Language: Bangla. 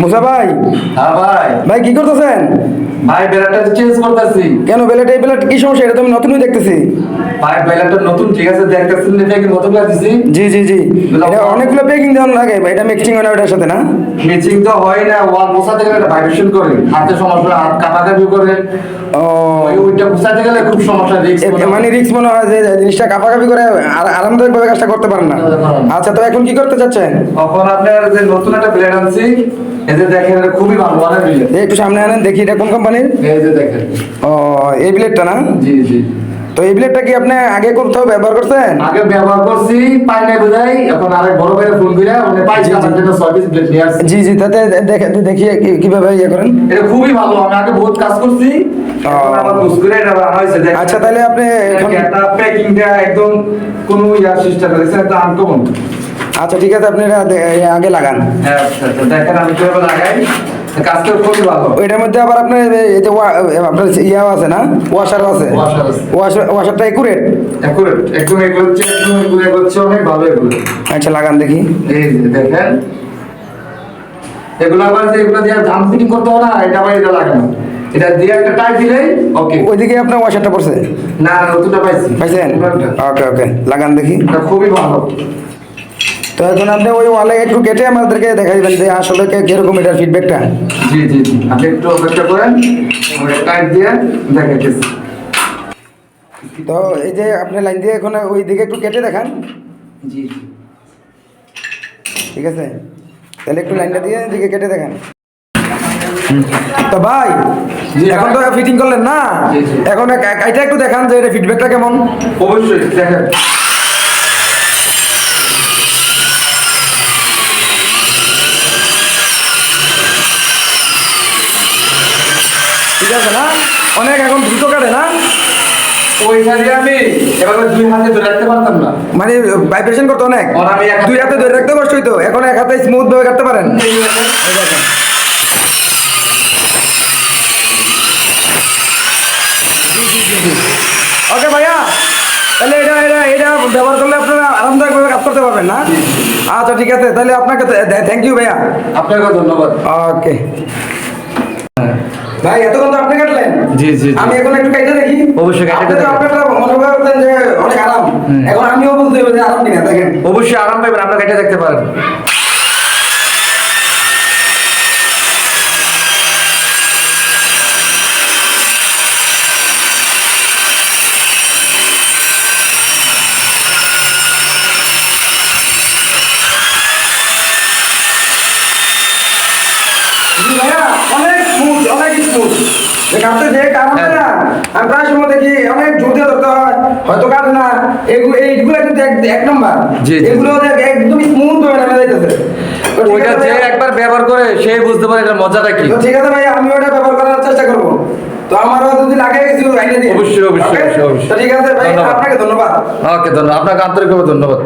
মুসা ভাই? হ্যাঁ ভাই। ভাই কি করতেছেন? ভাই বেলাটা চেঞ্জ করতেছি। কেন বেলেট এই বেলেট কি সমস্যা? এটা তো আমি নতুনই দেখতেছি। ভাই বেলাটা নতুন ঠিক আছে দেখতেছেন এটা কি নতুন লাগতেছি জি জি জি। এটা অনেকগুলো দেওয়ার লাগে ভাই এটা মিক্সিং হয় না ওটার সাথে না? মিচিং তো হয় না ওয়াল গেলে ভাইব্রেশন করে। হাতে সমস্যা হাত কাটাকাটি করে। ও। ওইটা বসাতে গেলে খুব সমস্যা রিস্ক মানে রিক্স মনে হয় যে জিনিসটা কাপাকাপি করে আর- আরামদায়কভাবে কাজটা করতে পারেন না। আচ্ছা তো এখন কি করতে চাচ্ছেন তখন আপনার যে নতুন একটা ব্লেড আনছি একটু সামনে আনেন দেখি এটা কোন কোম্পানির ও এই ব্লেডটা না? জি জি। তো এই ব্লেডটা কি আপনি আগে কোথাও ব্যবহার করছেন? আগে ব্যবহার করছি পাই নাই বোঝাই এখন আরেক বড় ভাইয়ের ফোন করে উনি পাইছি আমার জন্য সার্ভিস ব্লেড নিয়ে আসছে। জি জি তাতে দেখে কীভাবে ইয়ে করেন। এটা খুবই ভালো আমি আগে বহুত কাজ করছি। আমার বুঝ করে এটা হয়েছে। আচ্ছা তাহলে আপনি এখন এটা প্যাকিংটা একদম কোনো ইয়ার সিস্টেম করেছে এটা আনকমন আচ্ছা ঠিক আছে আপনি এটা আগে লাগান। হ্যাঁ আচ্ছা আচ্ছা দেখেন আমি কীভাবে লাগাই। মধ্যে আবার আপনার এই যে আপনার ইয়াও আছে না? ওয়াশারও আছে? ওয়াশারটা একুরেট? একুরেট একদম এগুলো একদম এগুলো হচ্ছে অনেক ভালো এগুলো। আচ্ছা লাগান দেখি। এই দেখেন। এগুলো আবার যে এগুলো দিয়ে ফিটিং করতে হবে না এটা আবার এটা এটা দিয়ে একটা দিলেই ওকে ওইদিকে আপনার ওয়াশারটা পড়ছে? না না নতুনটা পাইছি। পাইছেন? ওকে ওকে লাগান দেখি। খুবই ভালো। তো এখন আপনি ওই ওয়ালে একটু কেটে আমাদেরকে দেখাই দিবেন যে আসলে কে- কীরকম এটার ফিডব্যাকটা জি জি আপনি একটু অপেক্ষা করেন। টাইট দিয়ে দেখাইতেছি। তো এই যে আপনি লাইন দিয়ে এখন ওই দিকে একটু কেটে দেখান। জি ঠিক আছে? তাহলে একটু লাইনটা দিয়ে দিকে কেটে দেখান। তো ভাই এখন তো ফিটিং করলেন না। এখন এক- এটা একটু দেখান যে এটা ফিডব্যাকটা কেমন? অবশ্যই দেখেন। ঠিক আছে না? অনেক এখন দ্রুত কাটে না? মানে ভাইব্রেশন করতে অনেক? দুই হাতে ধরে রাখতে কষ্ট হইতো এখন এক হাতে স্মুথ ভাবে কাটতে পারেন। ওকে ভাইয়া তাহলে এটা এটা এটা ব্যবহার করলে আপনারা আরামদায়কভাবে কাজ করতে পারবেন না? আচ্ছা ঠিক আছে। তাহলে আপনাকে থ্যাংক ইউ ভাইয়া। আপনাকে ধন্যবাদ। ওকে। ভাই এতক্ষণ তো আপনি কাটলেন? জি, জি। আমি এখন একটু কেটে দেখি। অবশ্যই কেটে আপনি তো মনে করতেন যে অনেক আরাম। এখন আমিও বলতে হবে যে আরাম কিনা দেখেন। অবশ্যই আরাম পাবেন আপনার কেটে দেখতে পারেন। ভাইয়া অনেক স্মুথ অনেক স্মুথ কাটতে যে কারণ না আমি প্রায় সময় দেখি অনেক জোর ধরতে হয় হয়তো কাটে না। এগুলো এইগুলো কিন্তু এক- এক নম্বর। জি, জি। এগুলো একদম স্মুথ ভাবে নামে যাইতেছে। ওইটা যে একবার ব্যবহার করে সেই বুঝতে পারে এটার মজাটা কি। ঠিক আছে ভাই আমি ওটা ব্যবহার করার চেষ্টা করব। তো আমারও যদি লাগে কিছু আইনে দিন অবশ্যই, অবশ্যই, অবশ্যই। ঠিক আছে ভাই। আপনাকে ধন্যবাদ। ওকে ধন্যবাদ। আপনাকে আন্তরিকভাবে ধন্যবাদ।